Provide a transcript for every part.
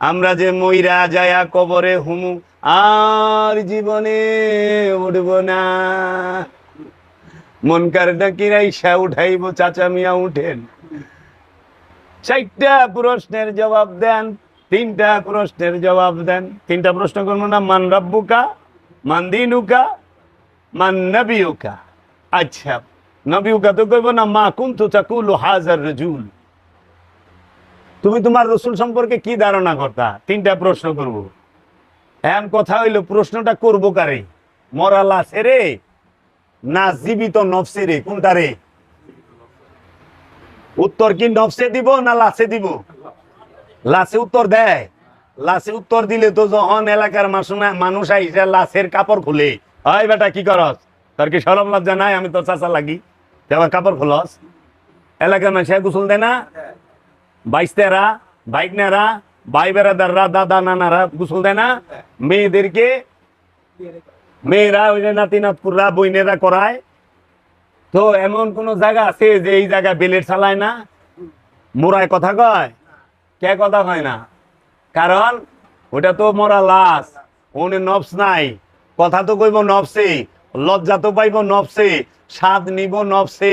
আমরা যে মইরা যায়া কবরে হুমু, আর জীবনে উঠব না। মনকার ডাকি রাইসা উঠাইব, চাচা মিয়া উঠেন। চারটা প্রশ্নের জবাব দেন, তিনটা প্রশ্নের জবাব দেন। তিনটা প্রশ্ন করব না, মান রব্বুকা, মান দিনুকা, মান নবিউকা আচ্ছা নবিউকা তো কইব না, মা কুন্তু তাকুলু হাজার রজুল। তুমি তোমার রসুল সম্পর্কে কি ধারণা করতা? তিনটা প্রশ্ন করব। এখন কথা হইল, প্রশ্নটা করব কারে? মরা লাশে রে? না জীবিত নফসে রে? কোনটা রে? উত্তর কি নফসে দিব না লাশে দিব? লাশে উত্তর দেয়। লাশে উত্তর দিলে তো যখন এলাকার মানুষ আইসে লাশের কাপড় খুলে হয় বেটা, কি করস? তোর কি সরম লজ্জা নাই? আমি তোর চাচা লাগি। আমার কাপড় খুলস? এলাকার মানুষ গোসল দেয় না? বাইস্তেরা বাইক নেরা ভাই বেড়াদাররা দাদা নানারা গোসল দেয় না? মেয়েদেরকে মেয়েরা ওই যে নাতি বইনেরা করায়। তো এমন কোন জায়গা আছে যে এই জায়গায় বেলেট চালায় না? মোরায় কথা কয়? কে কথা কয় না? কারণ ওটা তো মরা লাশ, ওনে নবস নাই। কথা তো কইব নবসে লজ্জা তো পাইব নবসে স্বাদ নিব নবসে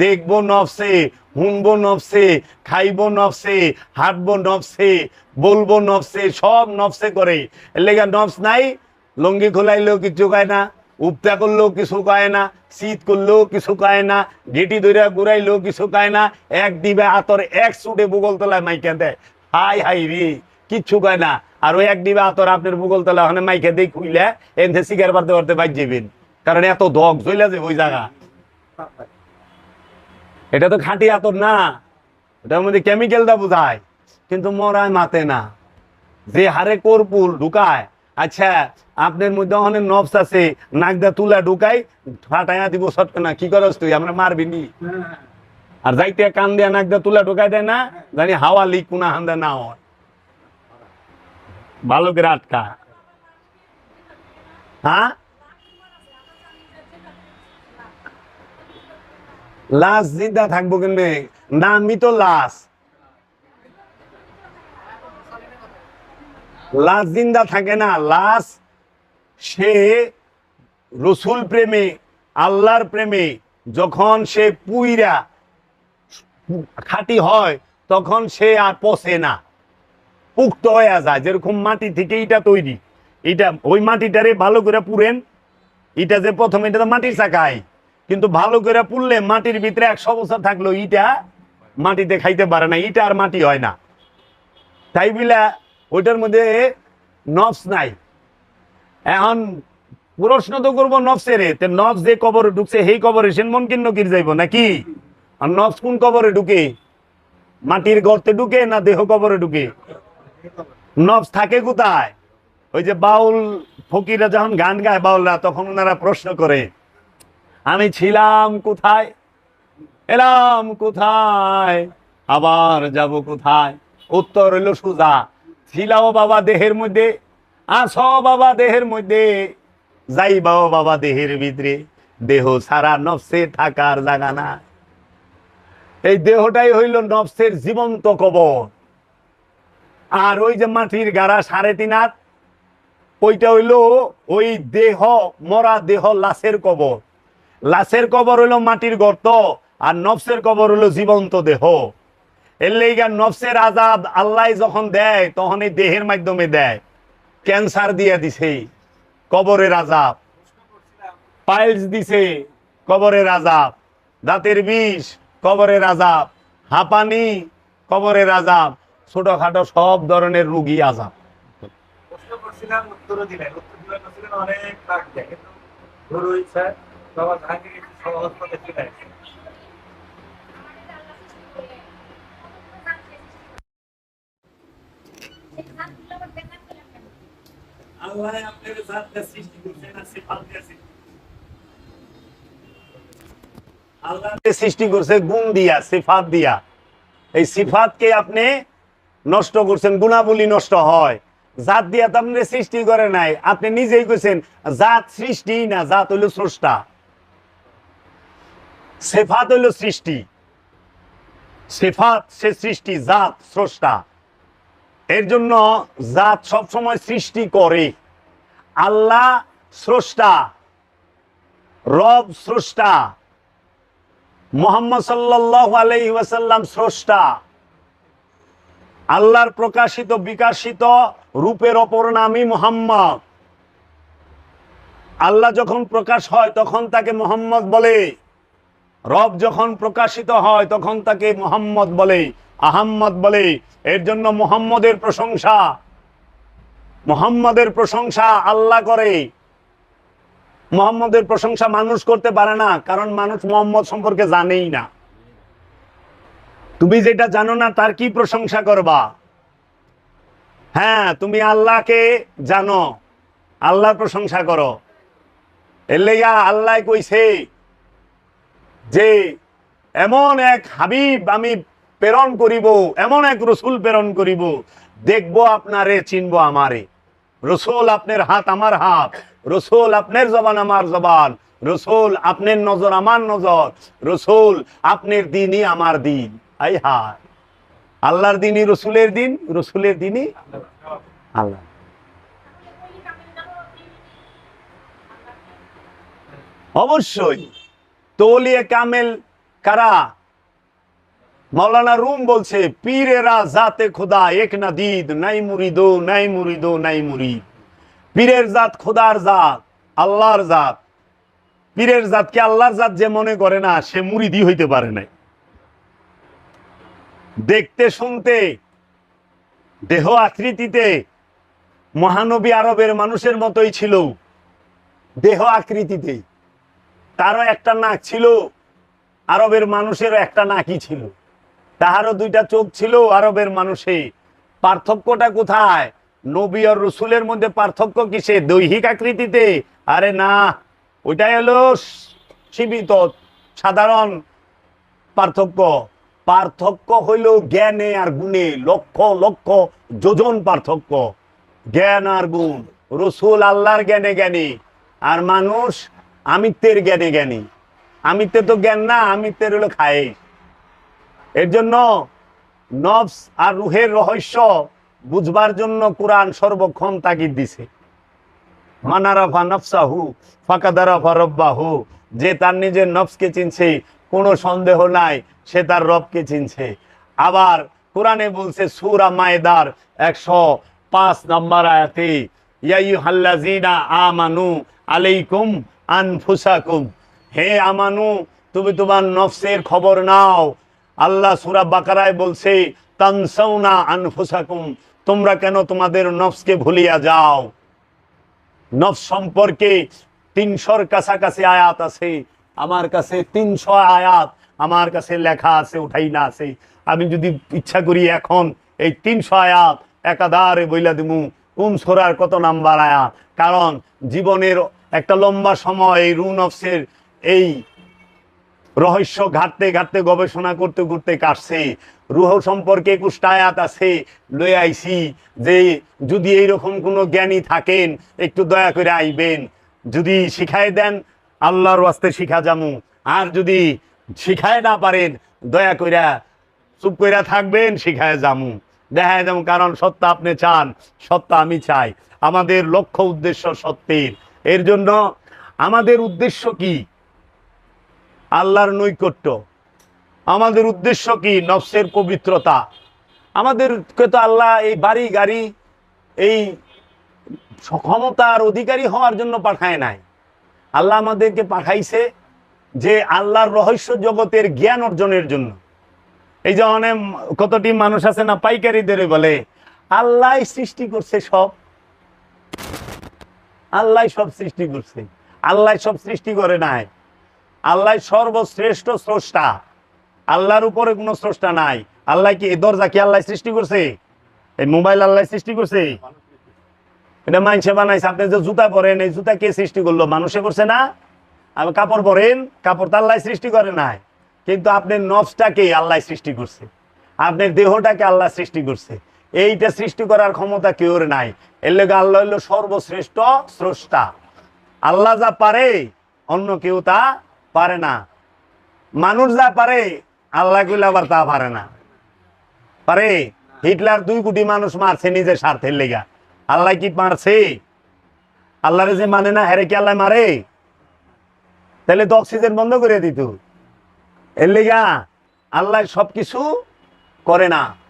দেখব নবসে শুনব নবসে খাইবো নবসে হাঁটবো নবসে বলব নবসে সব নবসে করে। লেগা নবস নাই, লঙ্গি খোলাইলেও কিছু কয় না উপতা করলেও কিছু কয় না, শীত করলেও কিছু কয় না গেটি ধরে ঘুরাইলেও কিছু কয় না, এক দিবে আতর, এক সুটে বুগল তলায় মাইকে দেয়। হাই হাই রে, কিচ্ছু কয় না, আর ওই এক দিবে আতর আপনার বুগল তলা ওখানে মাইকে দিয়ে খুইলে, এনতে শিকার পারতে পারতে বাইর যাবেন কারণ এত দগ চলে যাবে ওই জায়গা। এটা তো খাঁটি আতর না। এটার মধ্যে কেমিক্যাল দা বোঝায়, কিন্তু মরায় মাতে না। যে হারে কর্পুল ঢুকায় আচ্ছা আপনার মধ্যে অনেক নবস আছে নাকদা তুলা ঢুকাই, ফাটাইয়া দিব সটকে না, কি করস তুই? আমরা মারবি নি। আর যাইতে কান দিয়া নাকদা তুলা ঢুকাই দেয় না, জানি হাওয়া লিক কোনা হান্দা না হয়। ভালো করে আটকা। হ্যাঁ? লাশ জিন্দা থাকব কেমনে? নামই তো লাশ। লাশ জিন্দা থাকে না, লাশ সে রসুল প্রেমে, আল্লাহর প্রেমে, যখন সে পুইরা খাঁটি হয়, তখন সে আর পচে না। পুক্ত হয়ে যায়, যেরকম মাটি থেকে এটা তৈরি। এটা ওই মাটিটারে ভালো করে পুরেন। এটা যে প্রথমে, এটা তো মাটির চাকায়। কিন্তু ভালো করে পুড়লে মাটির ভিতরে একশো বছর থাকল ইটা মাটিতে খাইতে পারে না, ইটা আর মাটি হয় না। তাই বিলা ওইটার মধ্যে নফস নাই। এখন প্রশ্ন তো করব নফসের নফস যে কবরে ঢুকছে, সেই কবরে সে মন কিন্ন কির যাইব নাকি? আর নফস কোন কবরে ঢুকে? মাটির গর্তে ঢুকে না দেহ কবরে ঢুকে? নফস থাকে কোথায়? ওই যে বাউল ফকিরা যখন গান গায়, বাউলরা, তখন ওনারা প্রশ্ন করে আমি ছিলাম কোথায়? এলাম কোথায়? আবার যাব কোথায়? উত্তর হইল সুজা। ছিলাও বাবা দেহের মধ্যে, আসো বাবা দেহের মধ্যে। যাইবাও বাবা দেহের ভিতরে। দেহ সারা নফসে থাকার জায়গা না এই দেহটাই হইল নফসের জীবন্ত কবর। আর ওই যে মাটির গাড়া সাড়ে তিন হাত, ওইটা হইল ওই দেহ, মরা দেহ লাশের কবর। লাশের কবর হইল মাটির গর্ত, আর নফসের কবর হইল জীবন্ত দেহ। এর লেগা নফসের আজাদ আল্লাহ যখন দেয়, তখন এই দেহের মাধ্যমে দেয়। ক্যান্সার দিয়ে দিছে, কবরের আজাব। পাইলস দিছে, কবরের আজাব। দাঁতের বিষ, কবরের আজাব। হাঁপানি, কবরের আজাব। ছোটখাটো সব ধরনের রুগী আজাব। করছিলাম, উত্তরও দিলেন। উত্তর দিলেন, অনেক কাক দেয় কিন্তু গুরু ইচ্ছা বাবা জাহাঙ্গীর একটু সহজ পথে চলে আসছে। আল্লাহ আপনার জাতটা সৃষ্টি করছেন আর সিফাত দিয়েছেন আল্লাহ সৃষ্টি করছে? গুণ দিয়া সিফাত দিয়া। এই সিফাতকে আপনি নষ্ট করছেন গুণাবলী নষ্ট হয়। জাত দিয়া তো আপনি সৃষ্টি করে নাই। আপনি নিজেই কইছেন জাত সৃষ্টি না জাত হইল স্রষ্টা। সেফাত হইল সৃষ্টি। সেফাত সে সৃষ্টি, জাত, স্রষ্টা। এর জন্য জাত সবসময় সৃষ্টি করে। আল্লাহ স্রষ্টা, রব স্রষ্টা, মোহাম্মদ সাল্লাহ আলহি ওয়াসাল্লাম স্রষ্টা। আল্লাহর প্রকাশিত, বিকাশিত রূপের অপর নামই মোহাম্মদ। আল্লাহ যখন প্রকাশ হয়, তখন তাকে মোহাম্মদ বলে। রব যখন প্রকাশিত হয়, তখন তাকে মোহাম্মদ বলে, আহাম্মদ বলে। এর জন্য মোহাম্মদের প্রশংসা মোহাম্মদের প্রশংসা আল্লাহ করে। মোহাম্মদের প্রশংসা মানুষ করতে পারে না, কারণ মানুষ মোহাম্মদ সম্পর্কে জানেই না। তুমি যেটা জানো না, তার কি প্রশংসা করবা? হ্যাঁ তুমি আল্লাহকে জানো। আল্লাহর প্রশংসা করো। এলেয়া আল্লাহ কইছে যে এমন এক হাবিব আমি প্রেরণ করিব, এমন এক রসুল প্রেরণ করিব, দেখব আপনারে, চিনব আমারে। রসুল আপনার হাত আমার হাত, রসুল আপনার জবান আমার জবান, রসুল আপনার নজর আমার নজর, রসুল আপনার দিনই আমার দিন। আই হায় আল্লাহর দিনই রসুলের দিন, রসুলের দিনই আল্লাহ। অবশ্যই। তৌলিয়ে কামেল কারা? মৌলানা রুম বলছে, পীরেরা জাতে খোদা, এক না দিদ, নাই মুরিদো নাই মুরিদো, নাই মুরিদ। পীরের জাত খোদার জাত, আল্লাহর জাত। পীরের জাতকে আল্লাহর জাত যে মনে করে না, সে মুরিদি হইতে পারে নাই। দেখতে শুনতে, দেহ আকৃতিতে, মহানবী আরবের মানুষের মতোই ছিল। দেহ আকৃতিতে তারও একটা নাক ছিল, আরবের মানুষেরও একটা নাকই ছিল। তাহারও দুইটা চোখ ছিল, আরবের মানুষে। পার্থক্যটা কোথায়? নবী আর রসুলের মধ্যে পার্থক্য কিসে দৈহিক আকৃতিতে? আরে না, ওইটাই হলো সীমিত, সাধারণ পার্থক্য। পার্থক্য হইল জ্ঞানে আর গুণে, লক্ষ লক্ষ যোজন পার্থক্য। জ্ঞান আর গুণ, রসুল আল্লাহর জ্ঞানে জ্ঞানী। আর মানুষ আমিত্বের জ্ঞানে জ্ঞানী। আমিত্বের তো জ্ঞান না আমিত্বের হলো খায়। এর জন্য নফস আর রুহের রহস্য বুঝবার জন্য কোরআন সর্বক্ষণ তাগিদ দিছে। মানারাফা ফাকাদারাফা যে তার নিজের নফসকে চিনছে, কোনো সন্দেহ নাই, সে তার রবকে চিনছে। আবার কোরআনে বলছে সুরা মায়দার একশো পাঁচ নম্বর আয়াতে ইয়াইয়ু হাল্লাজিনা আমানু আলাইকুম আনফুসাকুম। হে আমানু, তুমি তোমার নফসের খবর নাও। আল্লাহ সুরা বাকারায় বলছে, তানসাউনা আনফুসাকুম, তোমরা কেন তোমাদের নফসকে ভুলিয়া যাও? নফস সম্পর্কে তিনশোর কাছাকাছি আয়াত আছে। আমার কাছে তিনশো আয়াত, আমার কাছে লেখা আছে, উঠাই না আছে। আমি যদি ইচ্ছা করি এখন এই তিনশো আয়াত একাধারে বইলা দিমু। কোন সোরার কত নাম্বার আয়াত? কারণ জীবনের একটা লম্বা সময় এই রু নফসের এই রহস্য ঘাটতে ঘাটতে, গবেষণা করতে করতে কাটছে। রুহ সম্পর্কে একুশটা আয়াত আছে, লই আইছি যে যদি এইরকম কোনো জ্ঞানী থাকেন, একটু দয়া করে আইবেন। যদি শিখাই দেন, আল্লাহর ওয়াস্তে শিখা যামু আর যদি শিখায় না পারেন, দয়া কইরা চুপ কইরা থাকবেন, শিখায় যামু দেখায় যাব কারণ সত্য আপনি চান সত্য আমি চাই। আমাদের লক্ষ্য উদ্দেশ্য সত্যের। এর জন্য আমাদের উদ্দেশ্য কি? আল্লাহর নৈকট্য। আমাদের উদ্দেশ্য কি? নফসের পবিত্রতা। আমাদেরকে তো আল্লাহ এই বাড়ি, গাড়ি, এই ক্ষমতার অধিকারী হওয়ার জন্য পাঠায় নাই। আল্লাহ আমাদেরকে পাঠাইছে যে আল্লাহর রহস্য জগতের জ্ঞান অর্জনের জন্য। এই যে অনেক কতটি মানুষ আছে না, পাইকারিদের বলে, আল্লাহ সৃষ্টি করছে সব। আল্লাহ সব সৃষ্টি করছে। আল্লাহ সব সৃষ্টি করে নাই। আল্লাহ সর্বশ্রেষ্ঠ স্রষ্টা। আল্লাহর উপরে কোনো স্রষ্টা নাই। আল্লাহ কি এই দরজা কি আল্লাহ সৃষ্টি করছে? এই মোবাইল আল্লাহ সৃষ্টি করছে? এটা মাইনসে বানাইছে। আপনি যে জুতা পরেন, এই জুতা কে সৃষ্টি করল? মানুষে করছে না? আপনি কাপড় পরেন, কাপড় তো আল্লাহ সৃষ্টি করে নাই। কিন্তু আপনার নফসটাকে আল্লাহ সৃষ্টি করছে। আপনার দেহটাকে আল্লাহ সৃষ্টি করছে। এইটা সৃষ্টি করার ক্ষমতা কেউর নাই। এর লেগে আল্লাহ হইল সর্বশ্রেষ্ঠ স্রষ্টা। আল্লাহ যা পারে, অন্য কেউ তা পারে না। মানুষ যা পারে, আল্লাহগুলো আবার তা পারে না। পারে? হিটলার দুই কোটি মানুষ মারছে নিজের স্বার্থের লেগা। আল্লাহ কি মারছে? আল্লাহরে যে মানে না, হেরে কি আল্লাহ মারে? তাহলে তো অক্সিজেন বন্ধ করে দিত। এর লেগা আল্লাহ সবকিছু করে না।